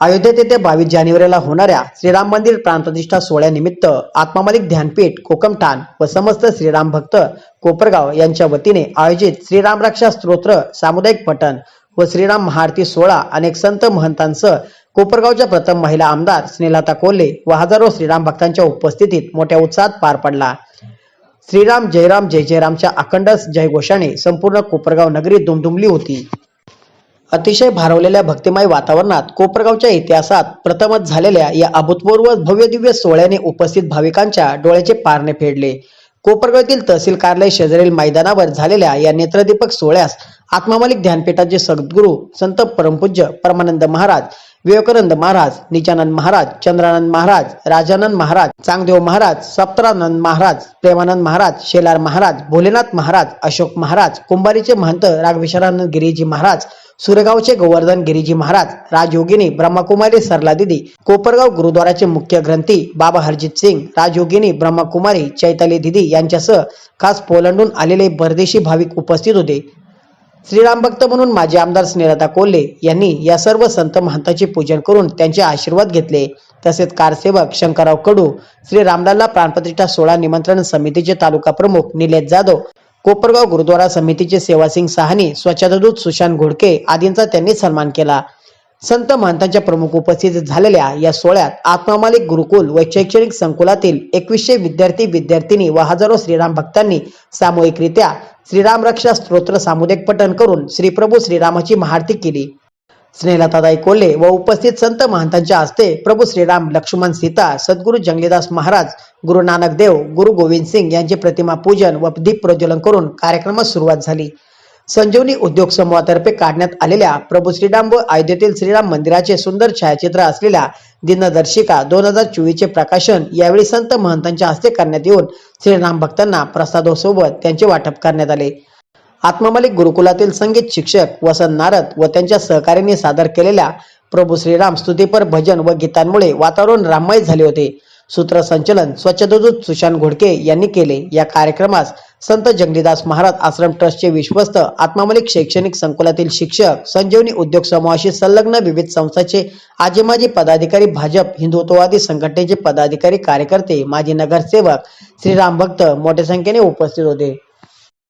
अयोध्येत येत्या बावीस जानेवारीला होणाऱ्या श्रीराम मंदिर प्राणप्रतिष्ठा सोहळ्यानिमित्त आत्मामालिक ध्यानपीठ कोकमठाण व समस्त श्रीराम भक्त कोपरगाव यांच्या वतीने आयोजित श्रीराम रक्षा स्तोत्र सामुदायिक पठण व श्रीराम महाआरती सोहळा अनेक संत महंतांसह कोपरगावच्या प्रथम महिला आमदार स्नेहलता कोल्हे व हजारो श्रीराम भक्तांच्या उपस्थितीत मोठ्या उत्साहात पार पडला. श्रीराम जयराम जय जयरामच्या अखंड जयघोषाने संपूर्ण कोपरगाव नगरी दुमदुमली होती. अतिशय भारवलेल्या भक्तिमय वातावरणात कोपरगावच्या इतिहासात प्रथमच झालेल्या या अभूतपूर्व भव्य दिव्य सोहळ्याने उपस्थित भाविकांच्या डोळ्याचे पारणे फेडले. कोपरगावतील तहसील कार्यालय शेजारील मैदानावर झालेल्या या नेत्रदीपक सोहळ्यास आत्मामालिक ध्यानपीठाचे सद्गुरू संत परमपूज्य परमानंद महाराज विवेकानंद महाराज निचानंद महाराज चंद्रानंद महाराज राजानंद महाराज चांगदेव महाराज सप्तरानंद महाराज प्रेमानंद महाराज शेलार महाराज भोलेनाथ महाराज अशोक महाराज कुंभारीचे महंत राघवेश्वरानंद गिरीजी महाराज सुरेगावचे गोवर्धन गिरीजी महाराज राजयोगिनी ब्रह्मकुमारी सरला दिदी कोपरगाव गुरुद्वाराचे मुख्य ग्रंथी बाबा हरजित सिंग राजयोगिनी ब्रह्मकुमारी चैताली दिदी यांच्यासह खास पोलंडून आलेले परदेशी भाविक उपस्थित होते. श्रीराम भक्त म्हणून माजी आमदार स्नेहलता कोल्हे यांनी या सर्व संत महंताचे पूजन करून त्यांचे आशीर्वाद घेतले. तसेच कारसेवक शंकरराव कडू श्री रामलाला प्राणप्रतिष्ठा सोहळा निमंत्रण समितीचे तालुका प्रमुख निलेश जाधव कोपरगाव गुरुद्वारा समितीचे सेवासिंग सहानी स्वच्छतादूत सुशांत घोडके आदींचा त्यांनी सन्मान केला. संत महंतांच्या प्रमुख उपस्थित झालेल्या या सोहळ्यात आत्मामालिक गुरुकुल व शैक्षणिक संकुलातील एकवीसशे विद्यार्थी विद्यार्थिनी व हजारो श्रीराम भक्तांनी सामूहिकरित्या श्रीराम रक्षा स्तोत्र सामुदायिक पठण करून श्रीप्रभू श्रीरामाची महाआरती केली. स्नेहलतादाई कोल्हे व उपस्थित संत महंतांच्या हस्ते प्रभू श्रीराम लक्ष्मण सीता सद्गुरू जंगलीदास महाराज गुरु नानक देव गुरु गोविंद सिंग यांचे प्रतिमा पूजन व दीप प्रज्वलन करून कार्यक्रमास सुरुवात झाली. संजीवनी उद्योग समूहातर्फे काढण्यात आलेल्या प्रभू श्रीराम व अयोध्येतील श्रीराम मंदिराचे सुंदर छायाचित्र असलेल्या दिनदर्शिका दोन हजार चोवीसचे प्रकाशन यावेळी संत महंतांच्या हस्ते करण्यात येऊन श्रीराम भक्तांना प्रसादोसोबत त्यांचे वाटप करण्यात आले. आत्ममलिक गुरुकुलातील संगीत शिक्षक वसंत नारद व त्यांच्या सहकार्याने सादर केलेल्या प्रभू श्रीराम स्तुतीपर भजन व गीतांमुळे वातावरण राममय झाले होते. सूत्रसंचलन स्वच्छतादूत सुशांत घोडके यांनी केले. या कार्यक्रमास संत जंगलीदास महाराज आश्रम ट्रस्टचे विश्वस्त आत्मामलिक शैक्षणिक संकुलातील शिक्षक संजीवनी उद्योग समूहाशी संलग्न विविध संस्थांचे आजी माजी पदाधिकारी भाजप हिंदुत्ववादी संघटनेचे पदाधिकारी कार्यकर्ते माजी नगरसेवक श्रीराम भक्त मोठ्या संख्येने उपस्थित होते.